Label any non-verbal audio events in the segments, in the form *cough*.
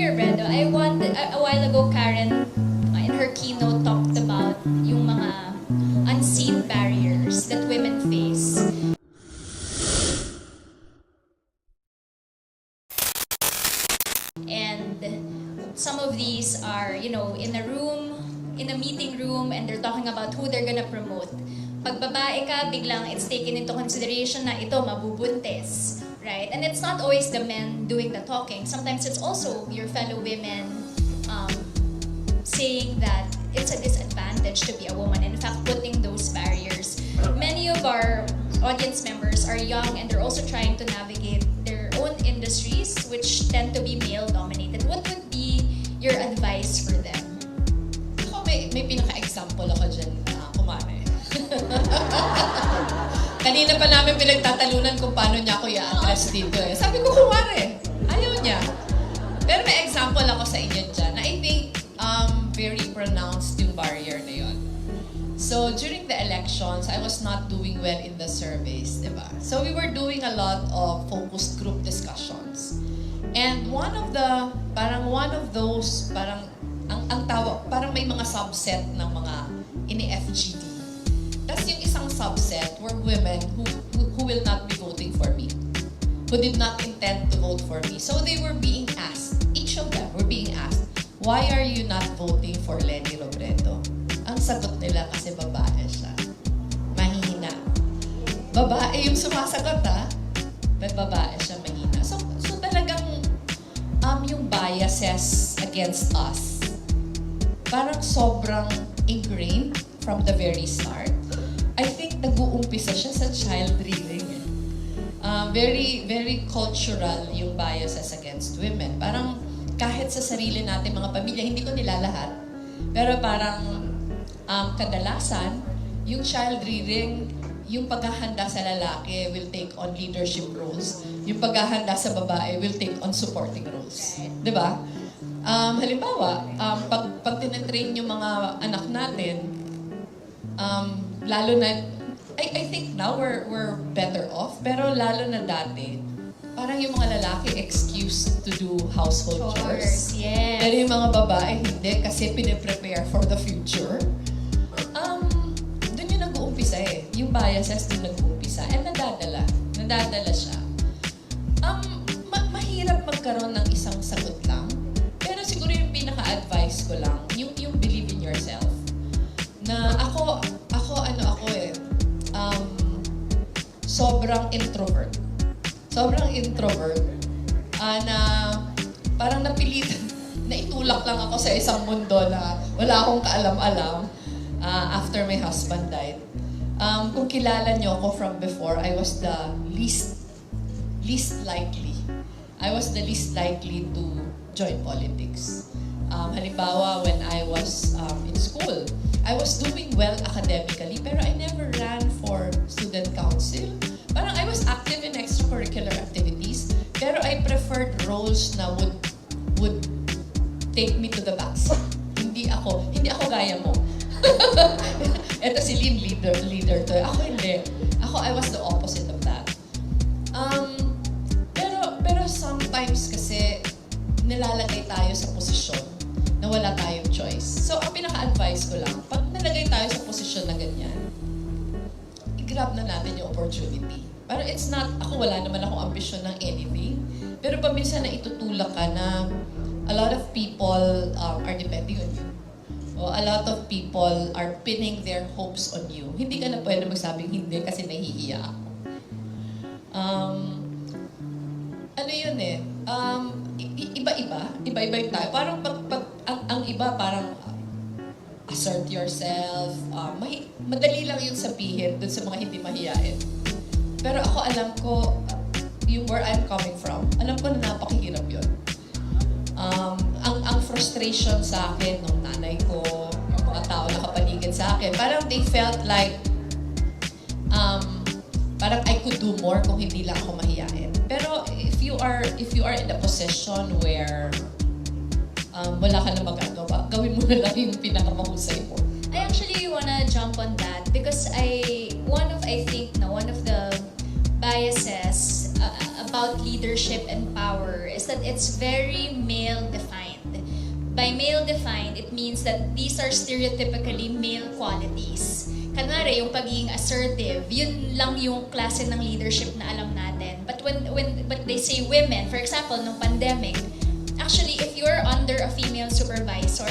Mayor Bredo, I want, a, a while ago, Karen, uh, in her keynote, talked about yung mga unseen barriers that women face. And some of these are, you know, in a room, in a meeting room, and they're talking about who they're gonna promote. Pag babae ka, biglang it's taken into consideration na ito mabubuntis, right? And it's not always the men doing the talking. Sometimes it's also your fellow women um, saying that it's a disadvantage to be a woman. In fact, putting those barriers. Many of our audience members are young and they're also trying to navigate their own industries, which tend to be male dominated. What would be your advice for them? May, may pinaka-example ako dyan na kumare. *laughs* Kanina pa namin pinagtatalunan kung paano niya ako i-address dito eh. Sabi ko, kumare. Ayaw niya. Pero may example ako sa inyo dyan na I think um, very pronounced yung barrier na yun. So, during the elections, I was not doing well in the surveys, di ba? So, we were doing a lot of focused group discussions. And one of the, parang one of those, parang, ang, ang tawag, parang may mga subset ng mga ini-FGD. Tapos yung subset were women who, who, who will not be voting for me. Who did not intend to vote for me. So they were being asked, each of them were being asked, why are you not voting for Lenny Robredo? Ang sagot nila kasi babae siya. Mahina. Babae yung sumasagot ha. But babae siya mahina. So, so talagang um, yung biases against us, parang sobrang ingrained from the very start. Nag-uumpisa siya sa child rearing. eh. Um, very, very cultural yung biases against women. Parang kahit sa sarili natin mga pamilya, hindi ko nilalahat. Pero parang um, kadalasan, yung child rearing, yung paghahanda sa lalaki will take on leadership roles. Yung paghahanda sa babae will take on supporting roles. Ba? Um, halimbawa, um, pag, pag tinatrain yung mga anak natin, um, lalo na, I, I think now we're, we're better off, pero lalo na dati, parang yung mga lalaki excuse to do household chores. yes. Pero yung mga babae, hindi kasi piniprepare for the future. Um, doon yung nag-uumpisa eh. Yung biases doon nag-uumpisa. And nadadala. Nadadala siya. Um, ma- mahirap magkaroon ng isang sagot lang. Pero siguro yung pinaka-advice ko lang, yung, yung believe in yourself. Na ako, ako ano ako eh, sobrang introvert. Sobrang introvert. Ah, na parang napilitan, *laughs* na itulak lang ako sa isang mundo na wala akong kaalam-alam ah, after my husband died. Um, kung kilala niyo ako from before, I was the least least likely. I was the least likely to join politics. Um, halimbawa, when I was um, in school, I was doing well academically, pero I never ran for student council. Was active in extracurricular activities, pero I preferred roles na would would take me to the backseat. hindi ako, hindi ako gaya mo. *laughs* Ito si Lynn, leader, leader to. Ako hindi. Ako, I was the opposite of that. Um, pero, pero sometimes kasi nilalagay tayo sa posisyon na wala tayong choice. So, ang pinaka-advise ko lang, pag nalagay tayo sa posisyon na ganyan, i-grab na natin yung opportunity. Pero it's not, ako wala naman akong ambisyon ng anything. Pero paminsan na itutulak ka na a lot of people um, are depending on you. O a lot of people are pinning their hopes on you. Hindi ka na pwede magsabing hindi kasi nahihiya ako. Um, ano yun eh, um, iba-iba, iba-iba yung tayo. Parang pag, pag ang, ang iba parang assert yourself, uh, mahi- madali lang yung sabihin dun sa mga hindi mahiyain. Pero ako alam ko, uh, yung where I'm coming from, alam ko na napakahirap yun. Um, ang, ang frustration sa akin ng nanay ko, yung mga tao na sa akin, parang they felt like um, parang I could do more kung hindi lang ako mahiyain. Pero if you are if you are in a position where um, wala ka na magagawa, gawin mo na lang yung pinakamahusay mo. I actually wanna jump on that because I one of I think no one of the biases uh, about leadership and power is that it's very male defined. by male defined, it means that these are stereotypically male qualities. Kanwari, yung pagiging assertive, yun lang yung klase ng leadership na alam natin. But when, when but they say women, for example, nung pandemic, actually, if you're under a female supervisor,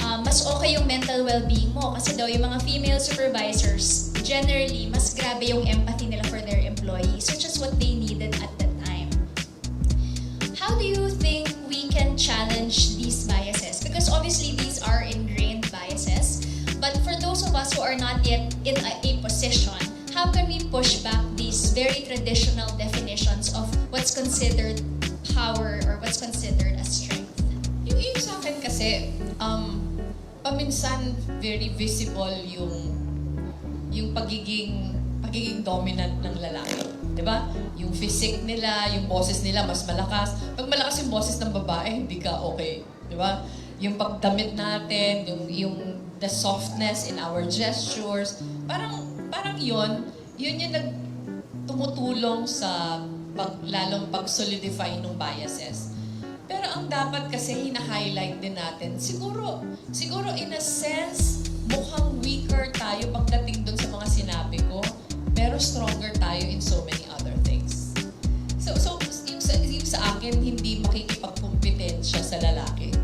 uh, mas okay yung mental well-being mo. Kasi daw yung mga female supervisors, generally, mas grabe yung empathy nila for their employees, which is what they needed at the time. How do you think we can challenge these biases? Because obviously these are ingrained biases, but for those of us who are not yet in a, a position, how can we push back these very traditional definitions of what's considered power or what's considered a strength? Yung, yung sa akin kasi, um, paminsan very visible yung yung pagiging pagiging dominant ng lalaki. 'Di ba? Yung physique nila, yung boses nila mas malakas. Pag malakas yung boses ng babae, hindi ka okay. 'Di ba? Yung pagdamit natin, yung yung the softness in our gestures, parang parang 'yon, yun yung nag tumutulong sa pag, lalong pag-solidify ng biases. Pero ang dapat kasi hina-highlight din natin, siguro, siguro in a sense, mukhang weaker tayo pagdating dun sa mga sinabi ko, pero stronger tayo in so many other things. So, so yung, sa, yung sa akin, hindi makikipagkompetensya sa lalaki.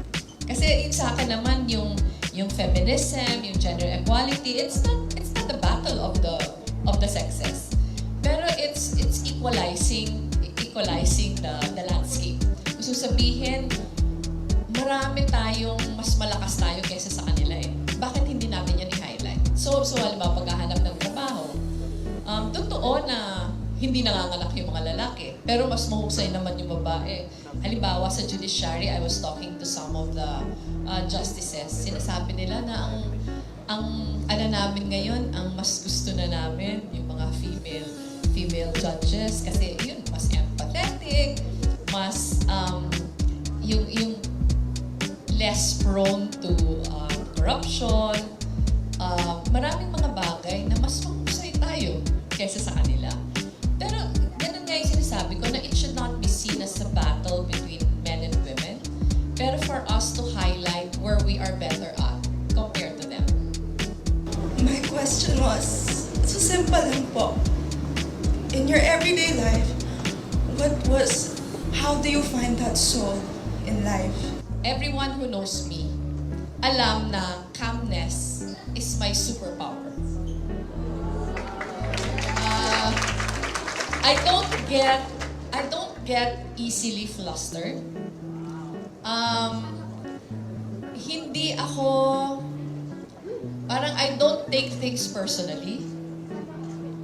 Kasi yung sa akin naman, yung, yung feminism, yung gender equality, it's not, it's not the battle of the, of the sexes. Pero it's, it's equalizing, equalizing the, the landscape. Gusto sabihin, marami tayong mas malakas tayo kaysa sa kanila eh. Bakit hindi natin yan i-highlight? So, so halimbawa paghahanap ng trabaho, um, totoo na hindi nanganganak yung mga lalaki, pero mas mahusay naman yung babae. Halimbawa sa judiciary, I was talking to some of the uh, justices. Sinasabi nila na ang ang ano namin ngayon, ang mas gusto na namin yung mga female female judges kasi yun mas empathetic, mas um, yung yung less prone to uh, corruption. Uh, maraming mga bagay na mas mahusay tayo kaysa sa kanila. Pero ganun nga yung sinasabi ko na it should not be seen as a battle between men and women. Pero for us to highlight where we are better at compared to them. My question was, so simple lang po. In your everyday life, what was, how do you find that soul in life? Everyone who knows me, alam na calmness is my superpower. Uh, I don't get I don't get easily flustered. Um, hindi ako parang I don't take things personally.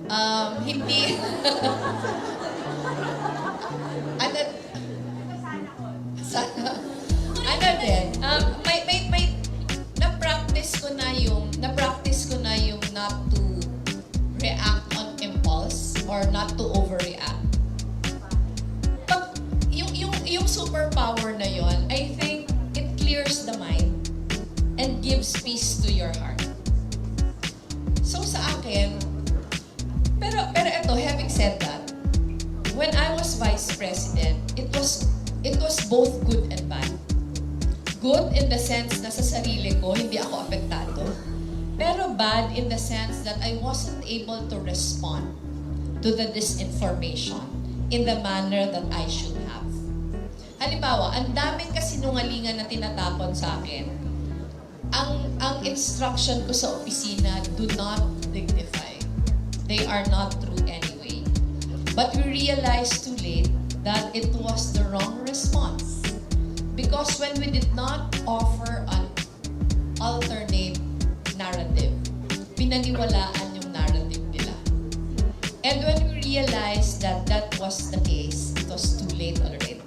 Um, hindi. *laughs* Ano? Sana ano din, um, may, may, may, na-practice ko na yung, na-practice ko na yung not to react on impulse or not to overreact. Pag, yung, yung, yung superpower na yon, I think it clears the mind and gives peace to your heart. Good in the sense na sa sarili ko, hindi ako apektado. Pero bad in the sense that I wasn't able to respond to the disinformation in the manner that I should have. Halimbawa, ang daming kasinungalingan na tinatapon sa akin. Ang, ang instruction ko sa opisina, do not dignify. They are not true anyway. But we realized too late that it was the wrong response. Because when we did not offer an alternate narrative, pinaniwalaan yung narrative nila. And when we realized that that was the case, it was too late already.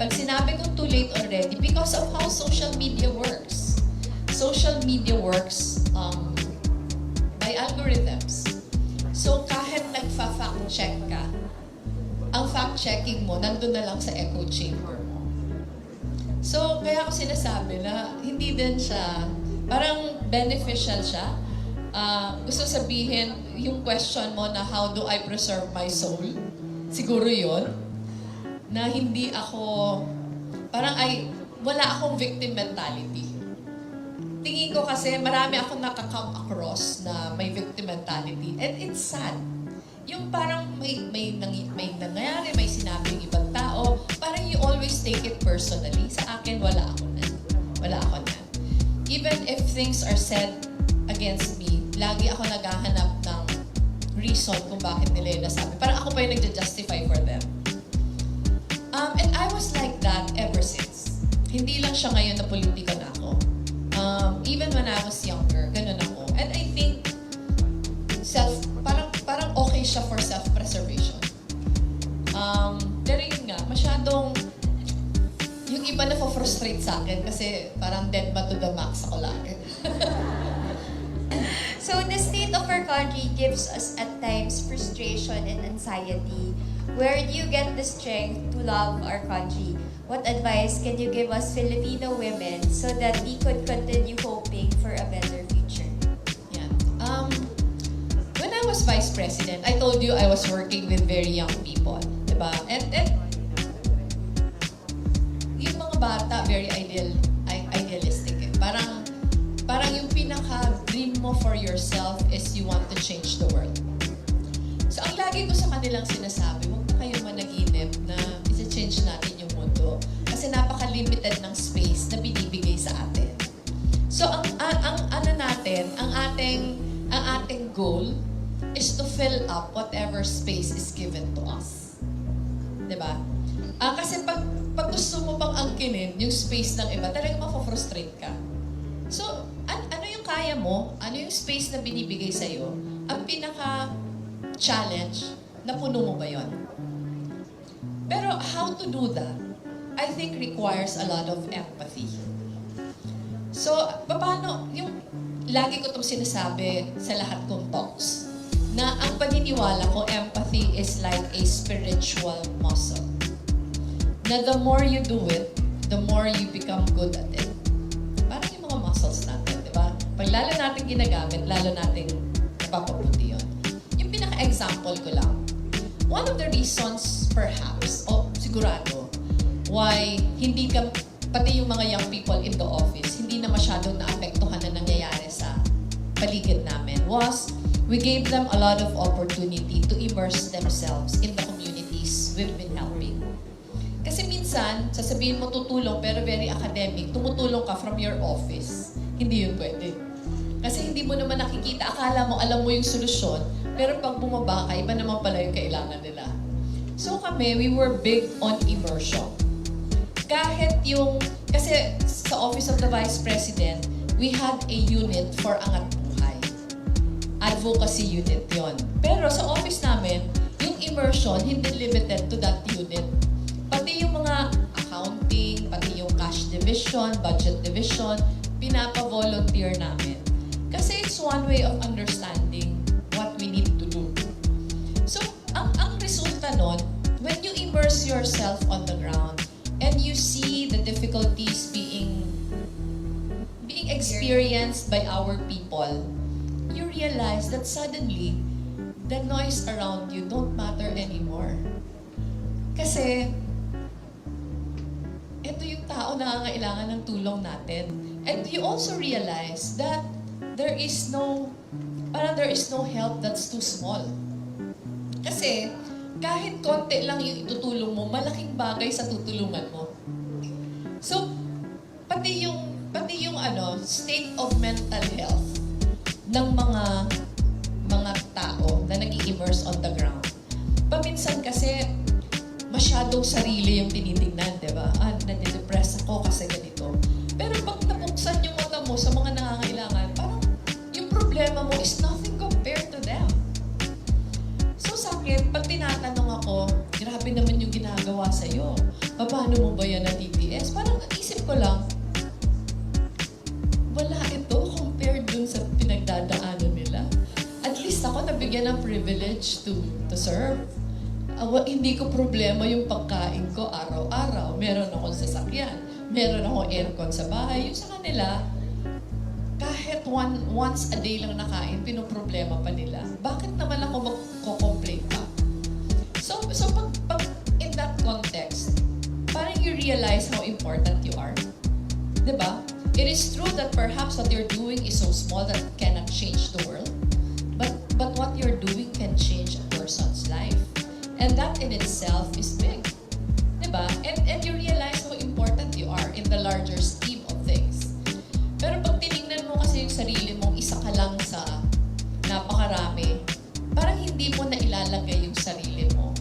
Pag sinabi kong too late already, because of how social media works. Social media works um, by algorithms. So kahit nagfa-fact check ka, ang fact checking mo nandun na lang sa echo chamber mo. So, kaya ako sinasabi na hindi din siya, parang beneficial siya. Ah, gusto sabihin, yung question mo na how do I preserve my soul? Siguro yon Na hindi ako, parang I, wala akong victim mentality. Tingin ko kasi marami akong nakakam across na may victim mentality. And it's sad. Yung parang may, may, may nangyayari, may sinabi yung ibang tao, parang you always take it personally. Sa akin, wala ako na. Wala ako na. Even if things are said against me, lagi ako naghahanap ng reason kung bakit nila yung nasabi. Parang ako pa yung nagja-justify for them. Um, and I was like that ever since. Hindi lang siya ngayon na politika na ako. Um, even when I was younger, ganun ako. Okay siya for self-preservation. Um, pero yun nga, masyadong yung iba na frustrate sa akin kasi parang dead ba to the max ako lagi. *laughs* So the state of our country gives us at times frustration and anxiety. Where do you get the strength to love our country? What advice can you give us Filipino women so that we could continue hoping for a better future? Yan. Um, was vice president, I told you I was working with very young people. Diba? And, and yung mga bata, very ideal, idealistic eh. Parang, parang yung pinaka-dream mo for yourself is you want to change the world. So, ang lagi ko sa kanilang sinasabi, huwag na kayong managinip na isa-change natin yung mundo. Kasi napaka-limited ng space na binibigay sa atin. So, ang, ang, ang ano natin, ang ating, ang ating goal is to fill up whatever space is given to us. ba? Ah, kasi pag, pag gusto mo pang angkinin yung space ng iba, talagang mapofrustrate ka. So, an- ano yung kaya mo? Ano yung space na binibigay sa'yo? Ang pinaka-challenge, na puno mo ba yon? Pero how to do that, I think requires a lot of empathy. So, paano, yung lagi ko itong sinasabi sa lahat kong talks, na ang paniniwala ko, empathy is like a spiritual muscle. Na the more you do it, the more you become good at it. Parang yung mga muscles natin, di ba? Pag lalo natin ginagamit, lalo natin napapabuti yun. Yung pinaka-example ko lang, one of the reasons perhaps, o sigurado, why hindi ka, pati yung mga young people in the office, hindi na masyadong naapektuhan na nangyayari sa paligid namin was we gave them a lot of opportunity to immerse themselves in the communities we've been helping. Kasi minsan, sasabihin mo tutulong pero very academic, tumutulong ka from your office. Hindi yun pwede. Kasi hindi mo naman nakikita, akala mo alam mo yung solusyon, pero pag bumaba ka, iba naman pala yung kailangan nila. So kami, we were big on immersion. Kahit yung, kasi sa Office of the Vice President, we had a unit for angat. Advocacy unit yon. Pero sa office namin, yung immersion, hindi limited to that unit. Pati yung mga accounting, pati yung cash division, budget division, pinapa-volunteer namin. Kasi it's one way of understanding what we need to do. So, ang, ang resulta nun, when you immerse yourself on the ground and you see the difficulties being being experienced by our people, you realize that suddenly, the noise around you don't matter anymore. Kasi, ito yung tao na nangangailangan ng tulong natin. And you also realize that there is no, parang there is no help that's too small. Kasi, kahit konti lang yung itutulong mo, malaking bagay sa tutulungan mo. So, pati yung, pati yung ano, state of mental ng mga mga tao na nag immerse on the ground. Paminsan kasi, masyadong sarili yung tinitingnan, di ba? Ah, nadidepress Ah, wa- hindi ko problema yung pagkain ko araw-araw. Meron akong sasakyan. Meron akong aircon sa bahay. Yung sa kanila, kahit one, once a day lang nakain, pinoproblema pa nila. Bakit naman ako magko-complain pa? So, so pag, pag in that context, parang you realize how important you are. ba? It is true that perhaps what you're doing is so small that cannot change the world. And that in itself is big. 'Di ba? And and you realize how important you are in the larger scheme of things. Pero pag tiningnan mo kasi yung sarili mong isa ka lang sa napakarami, parang hindi mo na ilalagay yung sarili mo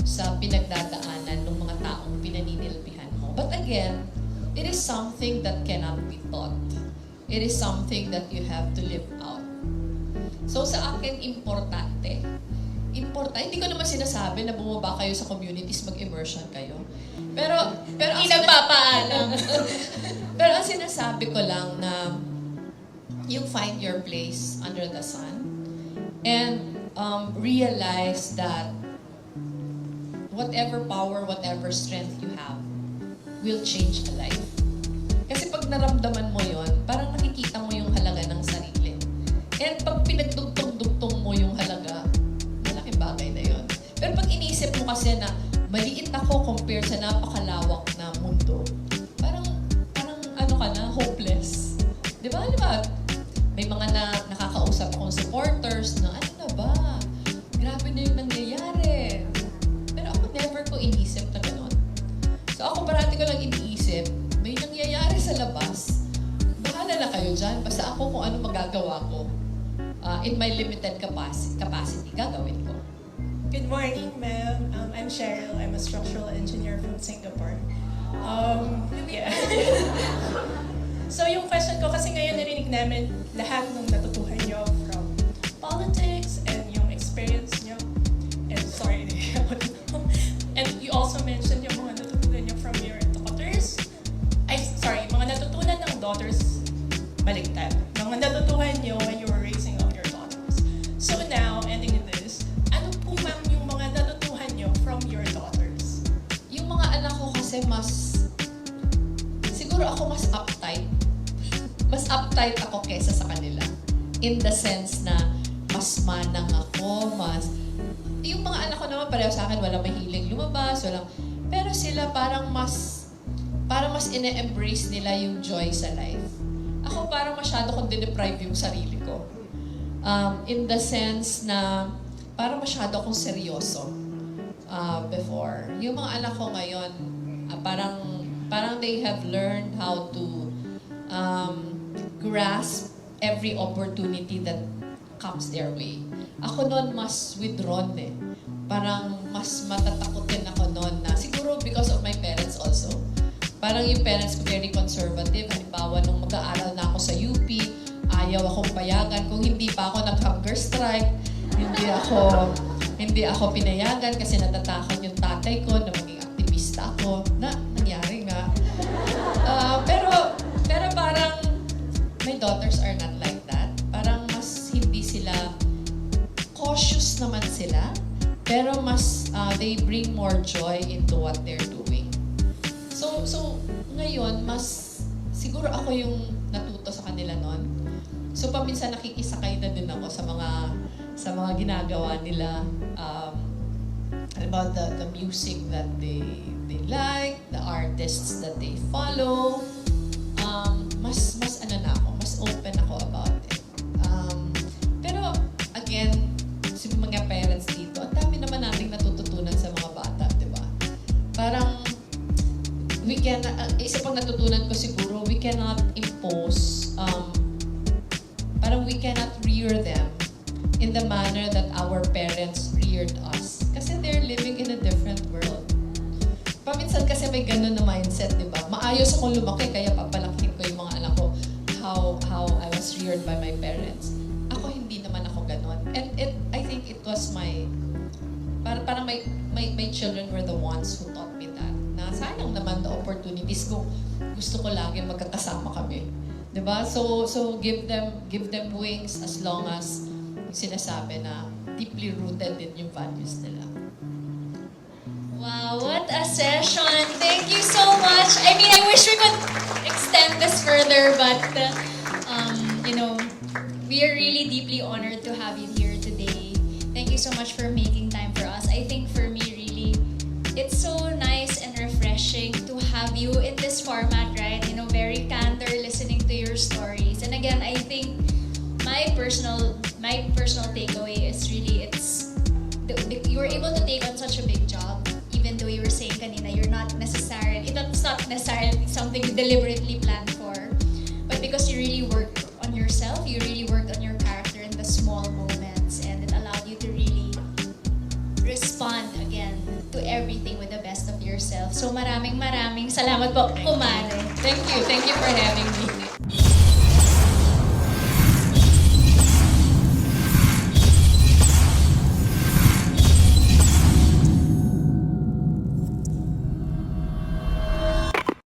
sa pinagdadaanan ng mga taong pinaninilbihan mo. But again, it is something that cannot be taught. It is something that you have to live out. So sa akin, importante. Importante. Hindi ko naman sinasabi na bumaba kayo sa communities, mag-immersion kayo. Pero, pero ang nagpapaalam. *laughs* pero ang sinasabi ko lang na you find your place under the sun and um, realize that whatever power, whatever strength you have will change a life. Kasi pag naramdaman mo yon, parang nakikita mo yung halaga ng sarili. And pag pinagdugtong-dugtong kasi na maliit ako compared sa napakalawak na mundo, parang, parang ano ka na, hopeless. Di ba? Di ba? May mga na, nakakausap akong supporters na ano na ba? Grabe na yung nangyayari. Pero ako never ko inisip na gano'n. So ako parati ko lang iniisip, may nangyayari sa labas. Bahala na kayo dyan. Basta ako kung ano magagawa ko. uh, in my limited capacity, capacity. Good morning, ma'am. Um, I'm Cheryl. I'm a structural engineer from Singapore. Um, yeah. *laughs* so yung question ko, kasi ngayon narinig namin lahat ng natutuhan ine-embrace nila yung joy sa life. Ako parang masyado kong dineprive yung sarili ko. Um, in the sense na parang masyado akong seryoso uh, before. Yung mga anak ko ngayon, ah, parang parang they have learned how to um, grasp every opportunity that comes their way. Ako noon mas withdrawn eh. Parang mas matatakotin ako noon na siguro because of my parents. Parang yung parents ko very conservative. Halimbawa, nung mag-aaral na ako sa UP, ayaw akong payagan. Kung hindi pa ako nag-hunger strike, hindi ako hindi ako pinayagan kasi natatakot yung tatay ko na maging aktivista ako. Na, nangyari nga. Ah, pero, pero parang my daughters are not like that. Parang mas hindi sila, cautious naman sila, pero mas ah, they bring more joy into what they're doing. So, ngayon, mas siguro ako yung natuto sa kanila noon. So paminsan nakikisakay na din ako sa mga sa mga ginagawa nila um, about the, the music that they they like, the artists that they follow. Ones who taught me that. Na sayang naman the opportunities ko. Gusto ko lagi magkakasama kami. ba? So so give them give them wings as long as sinasabi na deeply rooted din yung values nila. Wow, what a session. Thank you so much. I mean, I wish we could extend this further, but, um, you know, we are really deeply honored to have you here today. Thank you so much for making time for us. I think for me, it's so nice and refreshing to have you in this format, right? You know, very candor, listening to your stories. And again, I think my personal my personal takeaway is really it's you were able to take on such a big job, even though you were saying kanina you're not necessarily it's not necessarily something you deliberately planned for, but because you really worked on yourself, you really worked on your character in the small moments, and it allowed you to really respond everything with the best of yourself. So maraming maraming salamat po, kumare. Thank you. Thank you for having me.